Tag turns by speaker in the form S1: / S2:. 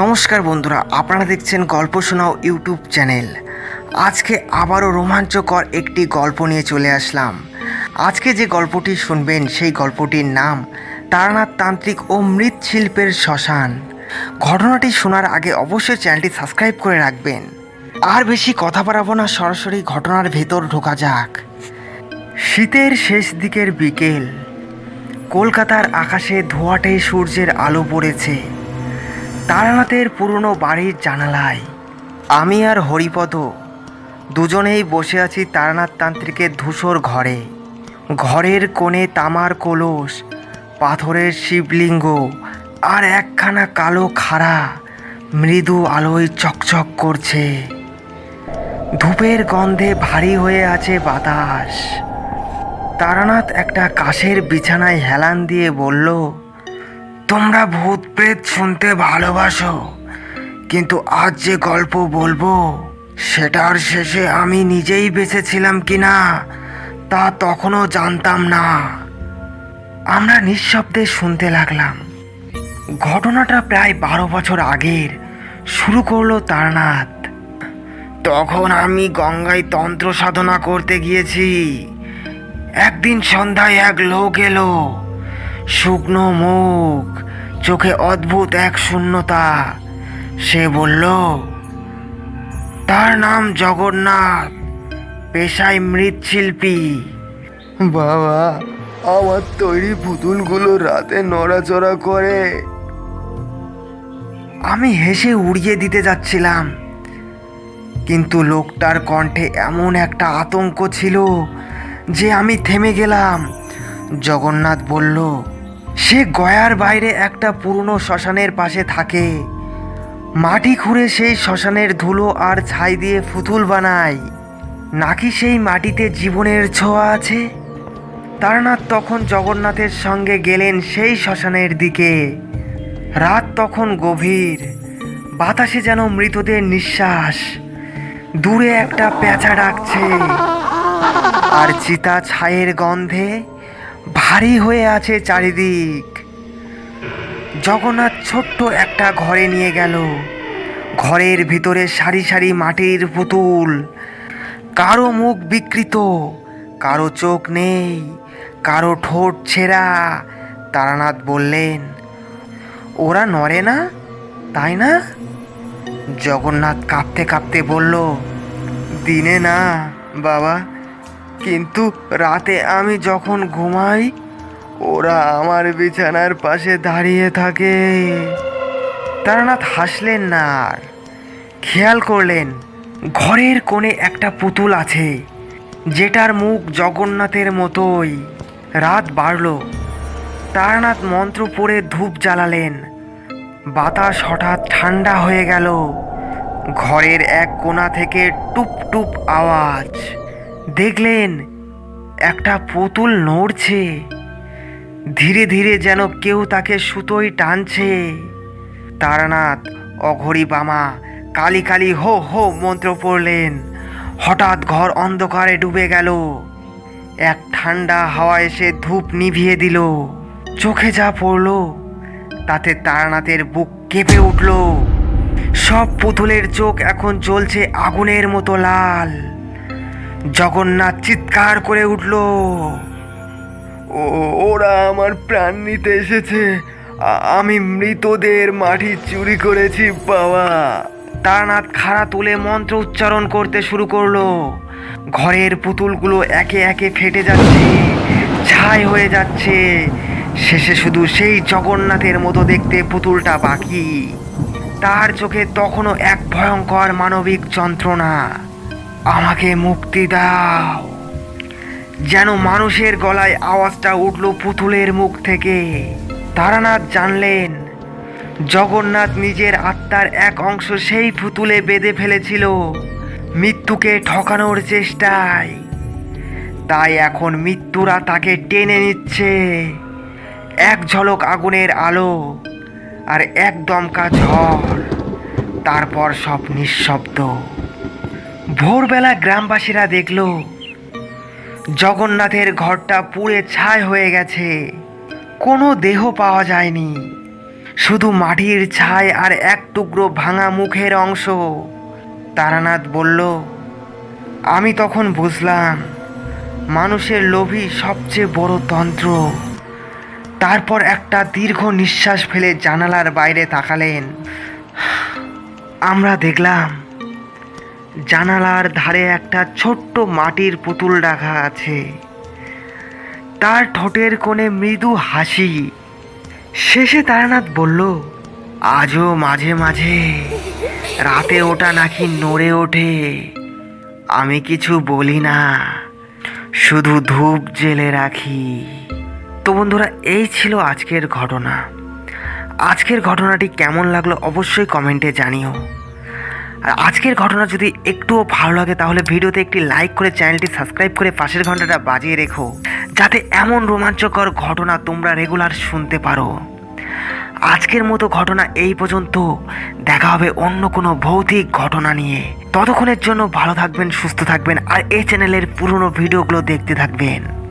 S1: নমস্কার বন্ধুরা, আপনারা দেখছেন গল্প শোনাও ইউটিউব চ্যানেল। আজকে আবারও রোমাঞ্চকর একটি গল্প নিয়ে চলে আসলাম। আজকে যে গল্পটি শুনবেন, সেই গল্পটির নাম তারানাথ তান্ত্রিক ও মৃৎশিল্পের শ্মশান। ঘটনাটি শোনার আগে অবশ্যই চ্যানেলটি সাবস্ক্রাইব করে রাখবেন। আর বেশি কথা বাড়াবো না, সরাসরি ঘটনার ভেতর ঢোকা যাক। শীতের শেষ দিকের বিকেল, কলকাতার আকাশে ধোয়াটে সূর্যের আলো পড়েছে। তারানাথের পুরনো বাড়ির জানালায়। আমি আর হরিপদ দুজনেই বসে আছি তারানাথ তান্ত্রিকের ধূসর ঘরে। ঘরের কোণে তামার কলস, পাথরের শিবলিঙ্গ আর একখানা কালো খাড়া মৃদু আলোয় চকচক করছে। ধূপের গন্ধে ভারী হয়ে আছে বাতাস। তারানাথ একটা কাশের বিছানায় হেলান দিয়ে বলল তোমরা ভূত প্রেত শুনতে ভালোবাসো, কিন্তু আজ যে গল্প বলব, সেটার শেষে আমি নিজেই বেঁচেছিলাম কিনা, তা তখনও জানতাম না। আমরা নিঃশব্দে শুনতে লাগলাম। ঘটনাটা প্রায় বারো বছর আগের, শুরু করল তারনাথ। তখন আমি গঙ্গায় তন্ত্র সাধনা করতে গিয়েছি। একদিন সন্ধ্যায় এক লোক এলো, শুকনো মুখ চোখে অদ্ভুত এক শূন্যতা। সে বলল তার নাম জগন্নাথ পেশায় মৃৎশিল্পী।
S2: বাবা আমার তৈরি পুতুলগুলো রাতে নড়াচড়া করে।
S1: আমি হেসে উড়িয়ে দিতে যাচ্ছিলাম কিন্তু লোকটার কণ্ঠে এমন একটা আতঙ্ক ছিল যে আমি থেমে গেলাম। জগন্নাথ বলল সে গয়ার বাইরে একটা পুরনো শ্মশানের পাশে থাকে। মাটি খুঁড়ে সেই শ্মশানের ধুলো আর ছাই দিয়ে ফুতুল বানায়। নাকি সেই মাটিতে জীবনের ছোঁয়া আছে? তারনাথ তখন জগন্নাথের সঙ্গে গেলেন সেই শ্মশানের দিকে। রাত তখন গভীর। বাতাসে যেন মৃতদের নিঃশ্বাস। দূরে একটা পেঁচা ডাকছে। আর চিতা ছায়ের গন্ধে ভারী হয়ে আছে চারিদিক। জগন্নাথ ছোট্ট একটা ঘরে নিয়ে গেল। ঘরের ভিতরে সারি সারি মাটির পুতুল। কারও মুখ বিকৃত, কারও চোখ নেই, কারও ঠোঁট ছেঁড়া। তারানাথ বললেন, ওরা নড়ে না, তাই না? জগন্নাথ কাঁপতে কাঁপতে বলল, দিনে না, বাবা। কিন্তু রাতে আমি যখন ঘুমাই, ওরা আমার বিছানার পাশে দাঁড়িয়ে থাকে। তারানাথ হাসলেন না আর। খেয়াল করলেন, ঘরের কোণে একটা পুতুল আছে, যেটার মুখ জগন্নাথের মতোই। রাত বাড়ল। তারানাথ মন্ত্র পড়ে ধূপ জ্বালালেন। বাতাস হঠাৎ ঠান্ডা হয়ে গেল। ঘরের এক কোণা থেকে টুপ টুপ আওয়াজ। দেখলেন একটা পুতুল নড়ছে। ধীরে ধীরে যেন কেউ তাকে সুতোয় টানছে। তারানাথ, অঘরি বামা, কালি কালি হো হো মন্ত্র পড়লেন। হঠাৎ ঘর অন্ধকারে ডুবে গেল। এক ঠান্ডা হাওয়া এসে ধূপ নিভিয়ে দিল। চোখে যা পড়ল, তাতে তারানাথের বুক কেঁপে উঠল। সব পুতুলের চোখ এখন জ্বলছে আগুনের মতো লাল। জগন্নাথ চিৎকার করে উঠল
S2: ওরা আমার প্রাণ নিতে এসেছে। আমি মৃতদের মাটি চুরি করেছি, বাবা।
S1: তারানাথ খাড়া তুলে মন্ত্র উচ্চারণ করতে শুরু করল, ঘরের পুতুলগুলো একে একে ফেটে যাচ্ছে, ছাই হয়ে যাচ্ছে। শেষে শুধু সেই জগন্নাথের মতো দেখতে পুতুলটা বাকি। তার চোখে তখনও এক ভয়ঙ্কর মানবিক যন্ত্রণা। আমাকে মুক্তি দাও। যেন মানুষের গলায় আওয়াজটা উঠল পুতুলের মুখ থেকে। তারানাথ জানলেন, জগন্নাথ নিজের আত্মার এক অংশ সেই পুতুলে বেঁধে ফেলেছিল। মৃত্যুকে ঠকানোর চেষ্টায়। তাই এখন মৃত্যুরা তাকে টেনে নিচ্ছে। এক ঝলক আগুনের আলো আর এক দমকা ঝড়। তারপর সব নিঃশব্দ। ভোরবেলা গ্রামবাসীরা দেখল, জগন্নাথের ঘরটা পুড়ে ছাই হয়ে গেছে। কোনো দেহ পাওয়া যায়নি। শুধু মাটির ছাই আর এক টুকরো ভাঙা মুখের অংশ। তারানাথ বলল, আমি তখন বুঝলাম, মানুষের লোভই সবচেয়ে বড় তন্ত্র। তারপর একটা দীর্ঘ নিঃশ্বাস ফেলে জানালার বাইরে তাকালেন। আমরা দেখলাম জানালার ধারে একটা ছোট্ট মাটির পুতুল রাখা আছে। তার ঠোঁটের কোণে মৃদু হাসি। শেষে তারানাথ বলল, আজও মাঝে মাঝে রাতে ওটা নাকি নড়ে ওঠে। আমি কিছু বলি না, শুধু ধূপ জেলে রাখি। তো বন্ধুরা, এই ছিল আজকের ঘটনা। আজকের ঘটনাটি কেমন লাগল অবশ্যই কমেন্টে জানিও। আর আজকের ঘটনা যদি একটুও ভালো লাগে, তাহলে ভিডিওতে একটি লাইক করে চ্যানেলটি সাবস্ক্রাইব করে পাশের ঘন্টাটা বাজিয়ে রেখো। যাতে এমন রোমাঞ্চকর ঘটনা তোমরা রেগুলার শুনতে পারো। আজকের মতো ঘটনা এই পর্যন্ত। দেখা হবে অন্য কোনো ভৌতিক ঘটনা নিয়ে। ততক্ষণের জন্য ভালো থাকবেন, সুস্থ থাকবেন, আর এই চ্যানেলের পুরনো ভিডিওগুলো দেখতে থাকবেন।